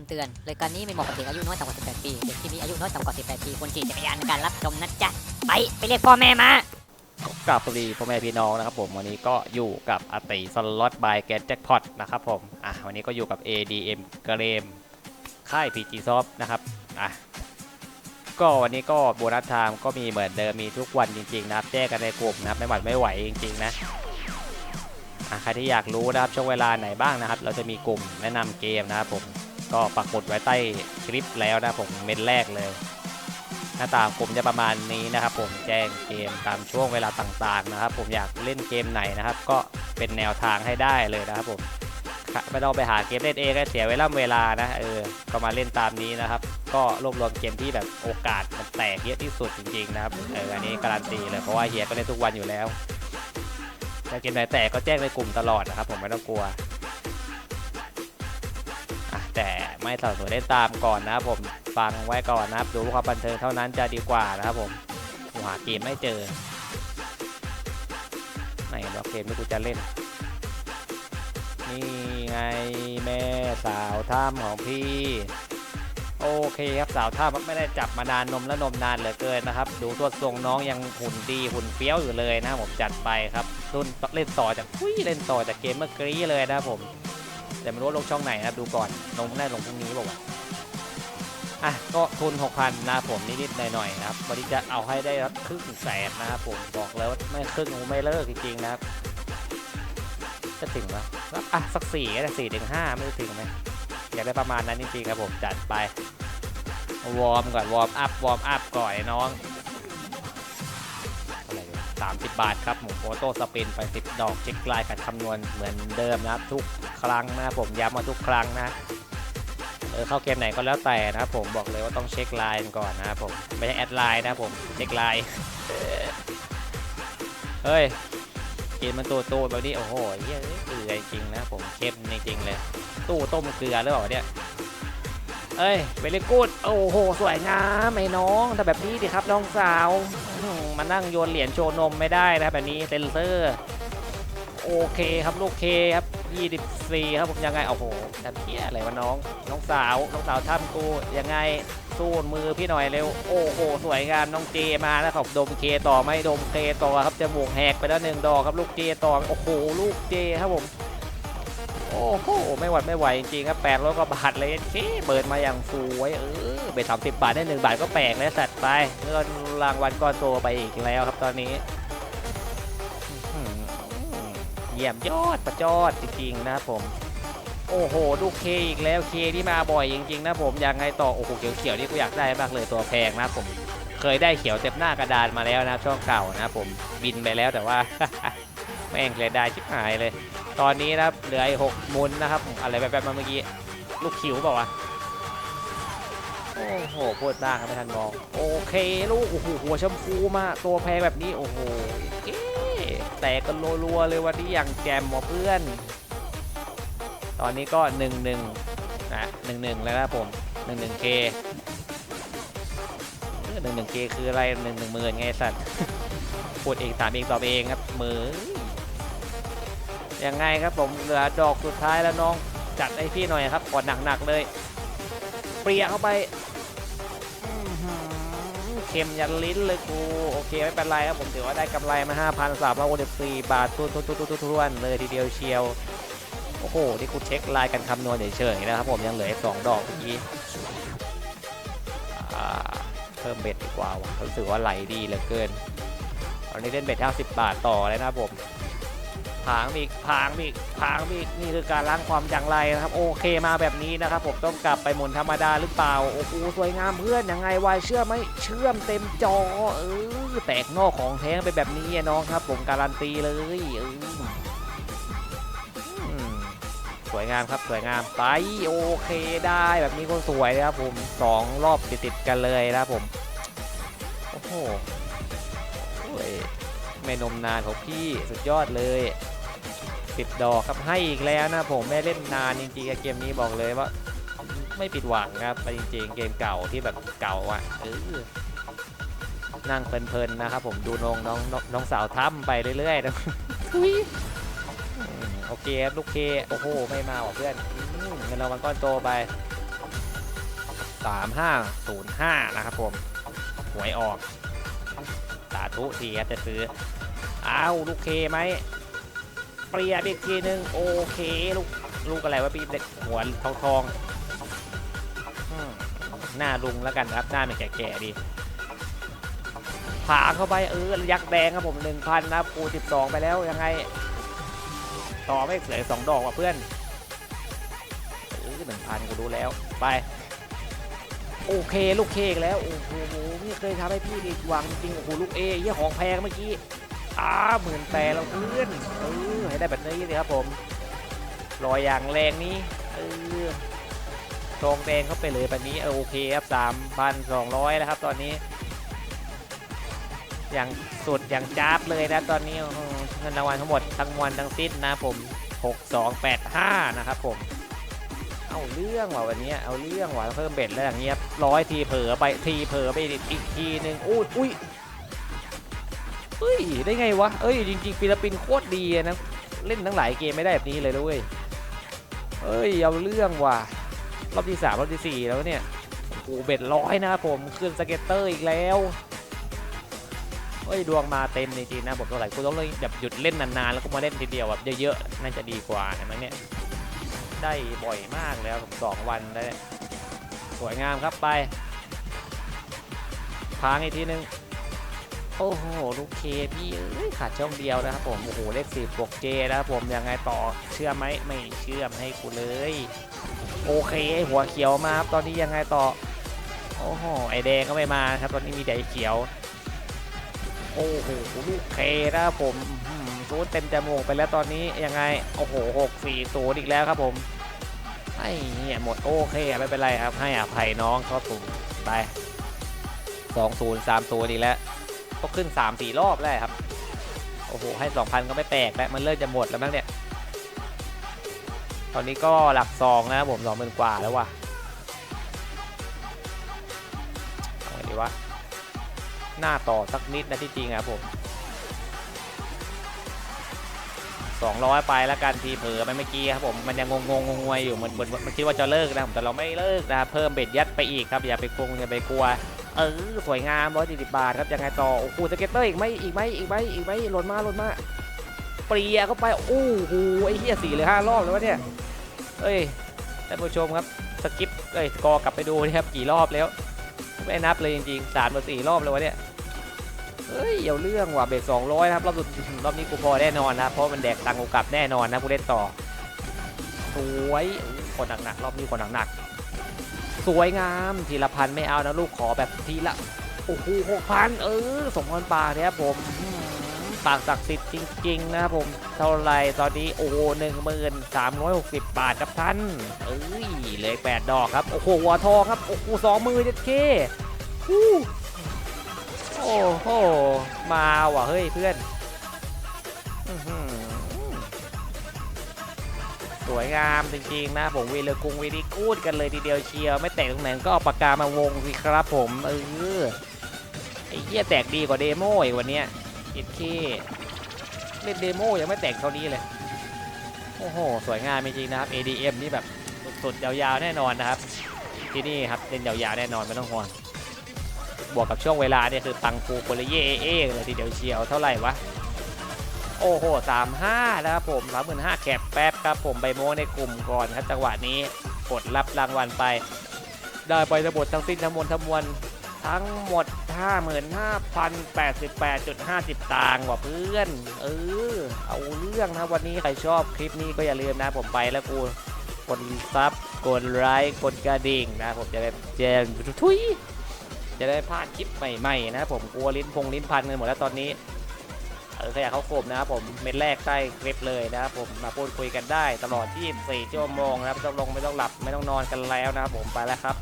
ำเตือนรายการนี้ไม่เหมาะกับเด็กอายุน้อยต่ำกว่า 18 ปีเด็กที่มีอายุน้อยต่ำกว่า 18 ปีควรขี่จักรยานในการรับชมนะจ๊ะ ไป ไปเรียกพ่อแม่มากราบสวัสดีพ่อแม่พี่น้องนะครับผมวันนี้ก็อยู่กับอติสล็อตบายแกนแจ็คพอตนะครับผมอะวันนี้ก็อยู่กับ ADM เกรมค่าย PG Soft นะครับอะก็วันนี้ก็โบนัสไทม์ก็มีเหมือนเดิมมีทุกวันจริงๆนะครับแจ้งกันในกลุ่มนะครับไม่หวัดไม่ไหวจริงๆนะอะใครที่อยากรู้นะครับช่วงเวลาไหนบ้างนะครับ เราจะมีกลุ่มแนะนำเกมนะครับผม ก็ปักหมุดไว้ใต้คลิปแล้วนะผมเมนแรกเลย หน้าตากลุ่มจะประมาณนี้นะครับ ผมแจ้งเกมตามช่วงเวลาต่างๆนะครับ ผมอยากเล่นเกมไหนนะครับ ก็เป็นแนวทางให้ได้เลยนะครับผมไม่ต้องไปหาเกมเล่นเองก็เสียเวลาเวลานะเออก็มาเล่นตามนี้นะครับ ก็รวบรวมเกมที่แบบโอกาสมันแตกเยอะที่สุดจริงๆนะครับเอออันนี้การันตีเลยเพราะว่าเฮียก็เล่นทุกวันอยู่แล้วถ้าเกมไหนแตกก็แจ้งในกลุ่มตลอดนะครับผมไม่ต้องกลัว แต่ไม่สับสนุนเล่นตามก่อนนะครับผมฟังไว้ก่อนนะครับดูความบันเทิงเท่านั้นจะดีกว่านะครับผมหาเกมไม่เจอไหนบอกเกมที่กูจะเล่น นี่ไงแม่สาวถ้ำของพี่ โอเคครับสาวถ้ำไม่ได้จับมานานนมและนมนานเหลือเกินนะครับ ดูตัวทรงน้องยังหุ่นดีหุ่นเฟี้ยวอยู่เลยนะผมจัดไปครับรุ่นเล่นต่อจากคุยเล่นต่อจากเกมเมื่อกี้เลยนะผม แต่ไม่รู้ว่าลงช่องไหนนะครับดูก่อนลงได้ลงพรุ่งนี้บอกว่าวะอะก็ทุน 6,000นะครับผมนิดๆหน่อยๆนะครับวันนี้จะเอาให้ได้รับครึ่งแสนนะครับผมบอกแล้วว่าไม่ครึ่งไม่เลิกจริงๆนะครับ จะถึงปะสักอะสักสี่ก็ได้สี่ถึงห้าไม่ถึงไหมอยากได้ประมาณนั้นจริงๆครับผมจัดไปวอร์มก่อนวอร์มอัพวอร์มอัพก่อนน้อง อะไรสามสิบบาทครับหมูโฟโต้สปินไปสิบดอกเช็คลายการคำนวณเหมือนเดิมนะครับทุกครั้งนะผมย้ำมาทุกครั้งนะเออเข้าเกมไหนก็แล้วแต่นะครับผมบอกเลยว่าต้องเช็คไลน์ก่อนนะครับผมไม่ใช่แอดไลน์นะผมเช็คไลน์เฮ้ยกินมันตัวโตแบบนี้โอ้โหเยเกลือจริงนะผมเข้มจริงๆเลยตู้ต้มเกลือหรือเปล่าเนี่ย เอ้ยเวลกูดโอ้โห สวยงามไอ้น้องแต่แบบนี้ดิครับน้องสาวมานั่งโยนเหรียญโชว์นมไม่ได้นะแบบนี้เซนเซอร์โอเคครับลูกเคครับ 24 ครับผมยังไงโอ้โหแต่เพี้ยอะไรวะน้อง น้องสาวน้องสาวท่ามกูยังไงสู้มือพี่หน่อยเร็วโอ้โหสวยงามน้องเจมาแล้วครับดมเคต่อไม่ดมเคต่อครับจมูกแหกไปแล้วหนึ่งดอกครับลูกเจต่อโอ้โหลูกเจครับผม โอ้โหไม่หวัดไม่ไหวจริงๆครับแปดร้อยกว่าบาทเลยเคเปิดมาอย่างสวยเออไปสามสิบบาทได้หนึ่งบาทก็แปลกแล้วสัตว์ไปเงินรางวัลก้อนโตไปอีกแล้วครับตอนนี้หือเยี่ยมยอดประจอดจริงๆนะครับผมโอ้โห ดูเคอีกแล้วเคที่มาบ่อยจริงๆนะผมยังไงต่อโอ้โหเขียวๆนี่กูอยากได้มากเลยตัวแพงนะผม เคยได้เขียวเต็มหน้ากระดานมาแล้วนะช่องเก่านะผมบินไปแล้วแต่ว่า แม่งเลยได้ชิบหายเลย ตอนนี้นะครับเหลือไอ้หกมุนนะครับ อะไรแบบๆมาเมื่อกี้ ลูกคิวเปล่าวะ โอ้โหพูดบ้าครับไม่ทันมอง โอเคลูกโอ้โหหัวชมพูมาตัวแพงแบบนี้ โอ้โหแตกกันรัวๆเลยวันนี้อย่างแจมหมอเพื่อน ตอนนี้ก็หนึ่งหนึ่งนะหนึ่งหนึ่งแล้วนะผมหนึ่งหนึ่งเคหนึ่งหนึ่งเคคืออะไรหนึ่งหนึ่งหมื่นไงสัตว์พูดเองถามเองตอบเองครับมือ ยังไงครับผมเหลือดอกสุดท้ายแล้วน้องจัดให้พี่หน่อยครับกดหนักๆเลย เปรียเข้าไปเค็มยันลิ้นเลยกูโอเคไม่เป็นไรครับผมถือว่าได้กำไรมา 5,364 บาททุนทุนทุนทุนทุนเลยทีเดียวเชียว โอ้โห นี่กูเช็คลายกันคำนวณเฉยๆนะครับผมยังเหลือสองดอกเมื่อกี้เพิ่มเบ็ดดีกว่าว่ะรู้สึกว่าไหลดีเหลือเกินตอนนี้เล่นเบ็ด50 บาทต่อเลยนะครับผม ผางอีกผางอีกผางอีกนี่คือการล้างความอย่างไรนะครับ โอเคมาแบบนี้นะครับ ผมต้องกลับไปหมุนธรรมดาหรือเปล่าโอ้โหสวยงามเพื่อนยังไงวายเชื่อไหมเชื่อมเต็มจอเออแตกนอกของแท้งไปแบบนี้น้องครับ ผมการันตีเลยเออสวยงามครับสวยงามไปโอเคได้แบบนี้ก็สวยนะครับผมสองรอบติดๆกันเลยนะครับผมโอ้โหโอ้ยไม่นมนานของพี่สุดยอดเลย สิบดอกครับให้อีกแล้วนะผมไม่เล่นนานจริงๆกับเกมนี้บอกเลยว่า ไม่ผิดหวังครับจริงๆ เกมเก่าที่แบบเก่าอะเออนั่งเพลินๆนะครับผมดูน้องน้องน้องน้องสาวถ้ำไปเรื่อยๆนะทุยอืมโอเคครับลูกเคโอ้โหไม่มาว่ะเพื่อนอืมเงินรางวัลก้อนโตไป 3505 นะครับผมหวยออก สาธุทีครับจะซื้อ อ้าว ลูกเคไหม เปรียบอีกทีหนึ่งโอเคลูกลูกอะไรวะพี่เด็กหัวทองทองหน้าลุงแล้วกันครับหน้าเป็นแก่ๆดีผาเข้าไปเออยักษ์แดงครับผมหนึ่งพันนะครับกูสิบสองไปแล้วยังไง ต่อไม่เหลือสองดอกว่ะเพื่อนเออหนึ่งพันกูดูแล้วไปโอเคลูกเคกแล้วโอ้โหนี่เคยทำให้พี่ดีหวังจริงโอ้โหลูกเอเยี่ยของแพงเมื่อกี้อ้าหมื่นแปดแล้วเพื่อนเออ ได้แบบนี้เลยครับผมรอยอย่างแรงนี้เออทองแดงเข้าไปเลยแบบนี้โอเคครับสามพันสองร้อยแล้วครับตอนนี้ อย่างสุดอย่างจ้าบเลยนะตอนนี้เงินรางวัลทั้งหมดทั้งมวลทั้งสิ้นนะผม6285 นะครับผม เอาเรื่องว่ะวันนี้เอาเรื่องว่ะเพิ่มเบ็ดแล้วอย่างเงี้ยร้อยทีเผลอไปทีเผลอไปอีกทีหนึ่งอุ้อุ้ยเฮ้ยได้ไงวะเอ้ยจริงๆฟิลิปปินส์โคตรดีนะ เล่นทั้งหลายเกมไม่ได้แบบนี้เลยด้วยเอ้ยเอาเรื่องว่ะรอบที่3รอบที่4แล้วเนี่ยโอ้เบ็ดร้อยนะครับผมเครื่องสเก็ตเตอร์อีกแล้วเฮ้ยดวงมาเต็มจริงๆนะผมเท่าไหร่กูต้องเลยแบบหยุดเล่นนานๆแล้วก็มาเล่นทีเดียวแบบเยอะๆน่าจะดีกว่านะมั้งเนี่ยได้บ่อยมากแล้วผมสองวันได้สวยงามครับไปพางอีกทีนึง โอ้โห ลูกเคพี่ขาดช่องเดียวนะครับผม โอ้โห เลขสิบบวกเจนะครับผม ยังไงต่อ เชื่อไหม ไม่เชื่อมให้กูเลย โอเค หัวเขียวมาครับ ตอนนี้ยังไงต่อ โอ้โห ไอแดงก็ไม่มาครับ ตอนนี้มีแต่ไอเขียว โอ้โห ลูกเคนะครับผมซูดเต็มจมูกไปแล้วตอนนี้ยังไง โอ้โหหกสี่ศูนย์อีกแล้วครับผมไอ้เนี่ยหมดโอเคไม่เป็นไรครับ ให้อภัยน้องครับผมไปสองศูนย์สามศูนย์อีกแล้ว ก็ขึ้น 3 4 รอบแล้วครับ โอ้โห ให้ 2,000 ก็ไม่แปลกแล้ว มันเริ่มจะหมดแล้วมั้งเนี่ย ตอนนี้ก็หลักซองนะผมสองหมื่นกว่าแล้วว่ะเอาไงดีวะ หน้าต่อสักนิดนะที่จริงครับผม200 ไปแล้วกันทีเผลอไปเมื่อกี้ครับผมมันยังงงงงงวยอยู่มันมันมันคิดว่าจะเลิกนะแต่เราไม่เลิกนะเพิ่มเบ็ดยัดไปอีกครับอย่าไปกงอย่าไปกลัว เออสวยงามร้อยสบาทครับยังไงต่อโอ้โหสเก็ตเตอร์อีกไหมอีกไหมอีกไหมอีกไหมหล่นมาหล่นมาเปรียเข้าไปโอ้โหไอ้เหี้ยสี่หรือห้ารอบเลยวะเนี่ยเอ้ยท่านผู้ชมครับสกิปเอ้ยกอกลับไปดูนะครับกี่รอบแล้ว ไม่นับเลยจริงๆสามหรือสี่รอบเลยวะเนี่ยเฮ้ยเอาเรื่องว่ะเบสสองร้อยนะครับรอบสุดรอบนี้กูพอแน่นอนนะเพราะมันแดกตังกูกลับแน่นอนนะกูเล่นต่อสวยคนหนักๆรอบนี้คนหนักๆ สวยงามทีละพันไม่เอานะลูกขอแบบทีละโอ้โหหกพันเออสองพันบาทเนี่ยผมอืมปากศักดิ์สิทธิ์จริง ๆ นะครับผม เท่าไรตอนนี้โอ้หนึ่งหมื่นสามร้อยหกสิบบาทครับท่าน เอ้ยเหลยแปดดอกครับ โอ้โหหัวทองครับ โอ้โหสองมือเจ็ดเคโอ้โห มาว่ะเฮ้ยเพื่อน อือ สวยงามจริงๆนะผมวีเลกุงวีดีกูดกันเลยทีเดียวเชียว ไม่แตกตรงไหนก็เอาปากกามาวงสิครับผมเออไอ้เหี้ยแตกดีกว่าเดโมอีกวันเนี้ยอิดคีเล่นเดโมยังไม่แตกเท่านี้เลยโอ้โห สวยงามจริงๆนะครับ ADM นี่แบบสุดๆยาวๆแน่นอนนะครับที่นี่ครับเล่นยาวๆแน่นอนไม่ต้องห่วงบวกกับช่วงเวลาเนี่ยคือตังฟูโปรเย่เอเลยทีเดียวเชียวเท่าไหร่วะโอ้โหสามห้านะครับผมสามหมื่นห้าแคปแป๊บ ครับผมไปโม้ในกลุ่มก่อนครับจังหวะนี้กดรับรางวัลไป ได้ไปทั้งหมดทั้งสิ้นทั้งมวลทั้งมวลทั้งหมด 55,088.50 ตังค์ว่ะเพื่อน เออ เอาเรื่องนะวันนี้ใครชอบคลิปนี้ก็อย่าลืมนะผมไปแล้วกูกดซับกดไลค์กดกระดิ่งนะ ผมจะได้แจ้งทุยจะได้พลาดคลิปใหม่ๆนะ ผมกลัวลิ้นพงลิ้นพันกันหมดแล้วตอนนี้ เออขยะเข้ากลุ่มนะครับผมเม็ดแรกใต้คลิปเลยนะครับผมมาพูดคุยกันได้ตลอด 24 ชั่วโมงนะครับไม่ต้องลงไม่ต้องหลับไม่ต้องนอนกันแล้วนะครับผมไปแล้วครับ